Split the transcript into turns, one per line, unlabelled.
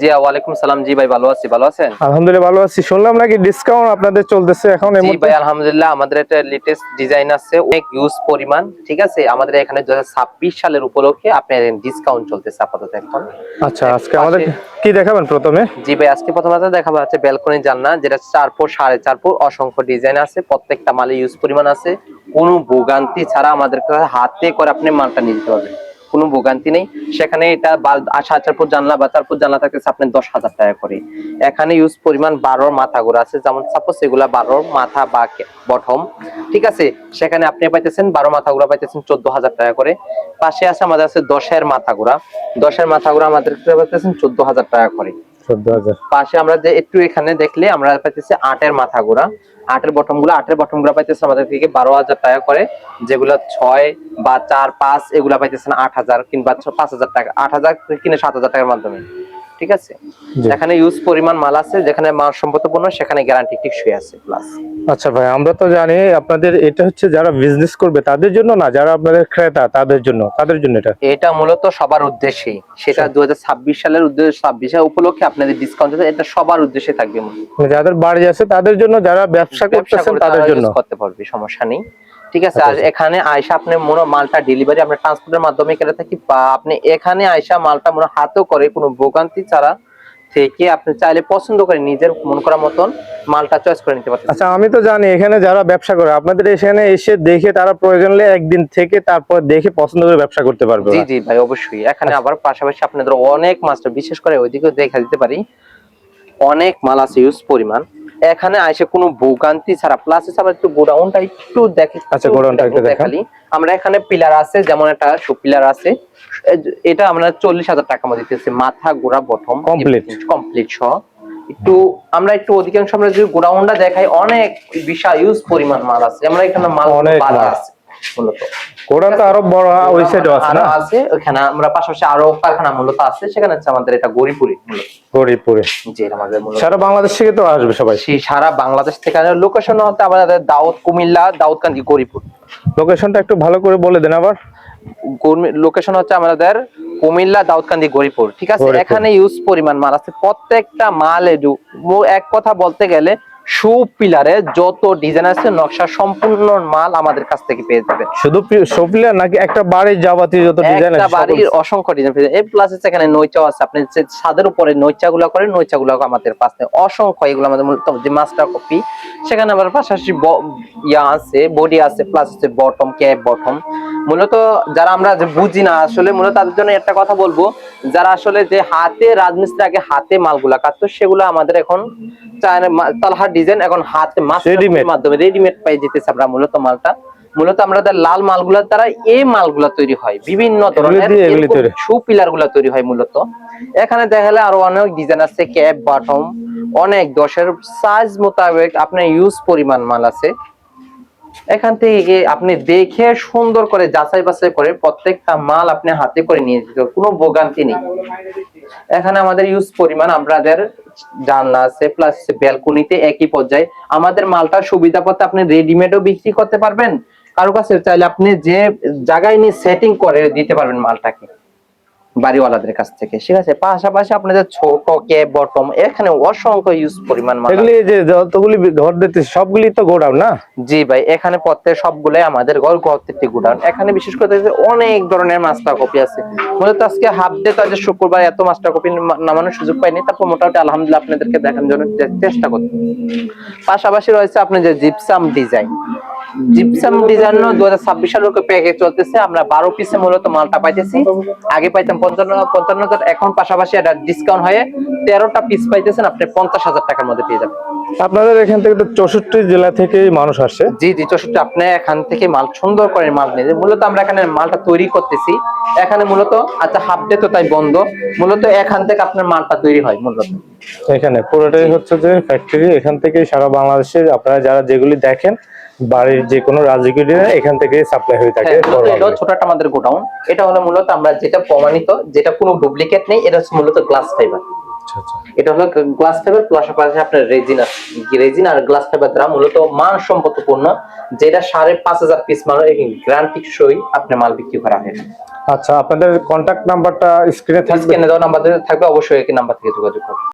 জি ওয়ালাইকুম সালাম। জি ভাই ভালো আছি। ভালো আছেন?
আলহামদুলিল্লাহ ভালো আছি। শুনলাম নাকি ডিসকাউন্ট আপনাদের চলতেছে এখন
জি ভাই আলহামদুলিল্লাহ আমাদের একটা লেটেস্ট ডিজাইন আছে অনেক ইউজ পরিমাণ ঠিক আছে? আমাদের এখানে দু সালের উপলক্ষে আপনার ডিসকাউন্ট চলতেছে আপাতত এখন।
আচ্ছা আজকে আমাদের কি দেখাবেন প্রথমে?
জি ভাই আজকে প্রথমত দেখাবো হচ্ছে ব্যালকনি জানলা যেটা চার ফুট সাড়ে চার ফুট অসংখ্য ডিজাইন আছে প্রত্যেকটা মালে ইউজ পরিমাণ আছে। কোনো ভোগান্তি ছাড়া আমাদের কাছে হাতে করে আপনি মালটা নিয়ে যেতে পারবেন। কোনো ভোগান্তি নেই। সেখানে এটা ফুট জানলা বা তারপর জানলা থাকতেছে আপনি দশ হাজার টাকা করে। এখানে ইউজ পরিমাণ বারোর গোড়া আছে। যেমন সাপোজ এগুলা বারোর মাথা বা বটম ঠিক আছে? সেখানে আপনি পাইতেছেন বারো মাথা গোড়া পাইতেছেন চোদ্দ হাজার টাকা করে। পাশে আছে আমাদের আছে দশের মাথা গোড়া দশের মাথা গোড়া আমাদের পাইতেছেন? চোদ্দ হাজার টাকা করে। পাশে আমরা যে একটু এখানে দেখলে আমরা পাইতেছি আটের মাথা গুড়া। আটের বটমগুলো আটের বটমগুলো পাইতেছে আমাদের থেকে বারো হাজার টাকা করে, যেগুলো ছয় বা চার, পাঁচ, এগুলা পাইতেছেন আট হাজার কিংবা পাঁচ হাজার টাকা। আট হাজার কিনে সাত হাজার টাকার মাধ্যমে। ঠিক আছে?
জি।
যেখানে ইউজ পরিমাণ মাল আছে যেখানে মাল সম্পত্তিপূর্ণ সেখানে গ্যারান্টি টিকসই আছে প্লাস
আচ্ছা ভাই আমরা তো জানি আপনাদের এটা হচ্ছে যারা বিজনেস করবে তাদের জন্য না যারা আপনাদের ক্রেতা তাদের জন্য তাদের জন্য এটা?
এটা মূলত সবার উদ্দেশ্যেই। সেটা দু হাজার ছাব্বিশ সালের উদ্দেশ্যে ছাব্বিশে উপলক্ষে আপনাদের ডিসকাউন্ট আছে এটা সবার উদ্দেশ্যে থাকবে।
মানে যাদের বাড়ি আছে তাদের জন্য যারা ব্যবসা করতেছেন তাদের জন্য।
করতে পারবে সমস্যা নেই। ঠিক আছে? আর
আচ্ছা।
এখানে আয়সা আপনি মনে মালটা ডেলিভারি আমরা ট্রান্সপোর্টের মাধ্যমে করে থাকি বা আপনি এখানে আয়সা মালটা মনে হাতেও করে কোনো ভোগান্তি ছাড়া থেকে আপনি চাইলে পছন্দ করে নিজের মন করা মতন মালটা চয়েস করে নিতে পারবেন
আচ্ছা আমি তো জানি এখানে যারা ব্যবসা করে আপনাদের এখানে এসে দেখে তারা প্রয়োজন হলে একদিন থেকে তারপর দেখে পছন্দ করে ব্যবসা করতে পারবে
জি জি ভাই অবশ্যই। এখানে আবার পাশাপাশি আপনাদের অনেক মাস্টার বিশেষ করে ওইদিকেও দেখা দিতে পারি অনেক মাল আছে ইউজ পরিমাণ। এখানে আইসে কোনো ভোগান্তি ছাড়া প্লাস আমরা একটু গোডাউনটা একটু দেখি
আচ্ছা, গোডাউনটা একটু
দেখালি। আমরা এখানে পিলার আছে যেমন একটা সু পিলার আছে। এটা আমরা চল্লিশ হাজার টাকা মধ্যে দিতেছি মাথা গোড়া বটম
কমপ্লিট
কমপ্লিট সহ। একটু আমরা একটু অধিকাংশ আমরা যদি গোডাউনটা দেখাই অনেক বিশাল ইউজ পরিমাণ মাল আছে। আমরা এখানে মাল
অনেক মাল।
আছে। মূলত।
গোডাউন তো আরও বড় ওই সাইডেও আছে না?
আছে ওখানে আমরা পাশাপাশি আরও কারখানা মূলত আছে সেখানে হচ্ছে আমাদের এটা গরিপুরি মূলত। যে আমাদের মূলত।
সারা বাংলাদেশ থেকে তো আসবে সবাই।
সারা বাংলাদেশ থেকে লোকেশন আমাদের দাউদ কুমিল্লা দাউদকান্দি গরিপুর।
লোকেশনটা একটু ভালো করে বলে দেন আবার।
লোকেশন হচ্ছে আমাদের কুমিল্লা দাউদকান্দি গরিপুর। ঠিক আছে? এখানে ইউজ পরিমাণ মাল আছে। প্রত্যেকটা মাল এডু এক কথা বলতে গেলে সু পিলারে যত ডিজাইন আছে নকশা সম্পূর্ণ মাল আমাদের কাছ থেকে পেয়ে যাবেন
শুধু সপিলা নাকি একটা বাড়ির যাবতীয় যত ডিজাইন
একটা
আছে
বাড়ির অসংখ্য ডিজাইন পেয়ে যাবেন। এই প্লাস হচ্ছে এখানে নৈচাও আছে। আপনি যে ছাদের উপরে নৈচা গুলো করেন নৈচা আমাদের পাশে অসংখ্য এগুলো আমাদের মূলত যে মাস্টার কপি সেখানে আবার পাশাপাশি ইয়া আছে বডি আছে প্লাস হচ্ছে বটম ক্যাপ বটম মূলত যারা আমরা যে বুঝি না আসলে মূলত তাদের জন্য একটা কথা বলব যারা আসলে যে হাতে রাজমিস্ত্রি আগে হাতে মালগুলা কাটতো সেগুলো আমাদের এখন তালহার ডিজাইন এখন হাতে। মাধ্যমে রেডিমেড পাই যেতেছে আমরা মূলত মালটা মূলত আমাদের লাল মালগুলার দ্বারা এই মালগুলা তৈরি হয় বিভিন্ন ধরনের। শু পিলারগুলা তৈরি হয় মূলত এখানে দেখালে আরও অনেক ডিজাইন আছে ক্যাপ বটম অনেক দশের সাইজ মোতাবেক আপনার ইউজ পরিমাণ মাল আছে এখান থেকে আপনি দেখে সুন্দর করে যাচাই বাছাই করে প্রত্যেকটা মাল আপনি হাতে করে নিয়ে যেতে কোনো ভোগান্তি নেই এখানে আমাদের ইউজ পরিমাণ আমাদের জানলা আছে প্লাস ব্যালকনিতে একই পর্যায়ে আমাদের মালটা সুবিধা পথে আপনি রেডিমেডও বিক্রি করতে পারবেন। কারও কাছে চাইলে আপনি যে জায়গায় নিয়ে সেটিং করে দিতে পারবেন মালটাকে। বাড়িওয়ালাদের কাছ থেকে। ঠিক আছে? পাশাপাশি আপনাদের ছোট কে বটম এখানে অসংখ্য ইউজ পরিমাণ
এগুলি যে যতগুলি ঘর দিতে সবগুলি তো গোডাউন না?
জি ভাই এখানে প্রত্যেক সবগুলাই আমাদের ঘর গর্তের গুডাউন। এখানে বিশেষ করে অনেক ধরনের মাস্টার কপি আছে। মূলত আজকে হাফ ডে তো আজ শুক্রবার এত মাস্টার কপি নামানোর সুযোগ পাইনি তারপর মোটামুটি আলহামদুলিল্লাহ আপনাদেরকে দেখানোর জন্য চেষ্টা করতে পাশাপাশি রয়েছে আপনার যে জিপসাম ডিজাইন জিপসাম ডিজাইন দু হাজার ছাব্বিশ সালের প্যাকেজ চলতেছে। আমরা বারো পিসে মূলত মালটা পাইতেছি। আগে পাইতাম পঞ্চান্ন পঞ্চান্ন এখন পাশাপাশি একটা ডিসকাউন্ট হয়ে তেরোটা পিস পাইতেছেন আপনি পঞ্চাশ হাজার টাকার মধ্যে পেয়ে যাবেন।
আপনাদের এখান থেকে তো চৌষট্টি জেলা থেকে মানুষ আসে।
জি জি চৌষট্টি আপনি এখান থেকে মাল সুন্দর করে মাল নিয়ে। মূলত আমরা এখানে মালটা তৈরি করতেছি। এখানে মূলত আচ্ছা হাফ ডে তো তাই বন্ধ। মূলত এখান থেকে আপনার মালটা তৈরি হয় মূলত।
এখানে পুরোটাই হচ্ছে যে ফ্যাক্টরি এখান থেকে সারা বাংলাদেশে আপনারা যারা যেগুলি দেখেন বাড়ির যে কোনো রাজকীয় এখান থেকে সাপ্লাই হয়ে থাকে।
হ্যাঁ, এটা ছোট একটা আমাদের গোডাউন। এটা হলো মূলত আমরা যেটা প্রমাণিত যেটা কোনো ডুপ্লিকেট নেই এটা মূলত গ্লাস ফাইবার এটা হলো গ্লাস ফাইবার আপনার রেজিন আর গ্লাস ফাইবার দ্বারা মূলত যেটা সাড়ে পাঁচ হাজার পিস মাল গ্রান্টিক সই আপনার মাল বিক্রি করা হয়।
আচ্ছা আপনাদের কন্ট্যাক্ট নাম্বারটা স্ক্রিনে থাকবে?
স্ক্রিনে দেওয়া নাম্বার থাকবে অবশ্যই এই নাম্বার থেকে যোগাযোগ করুন।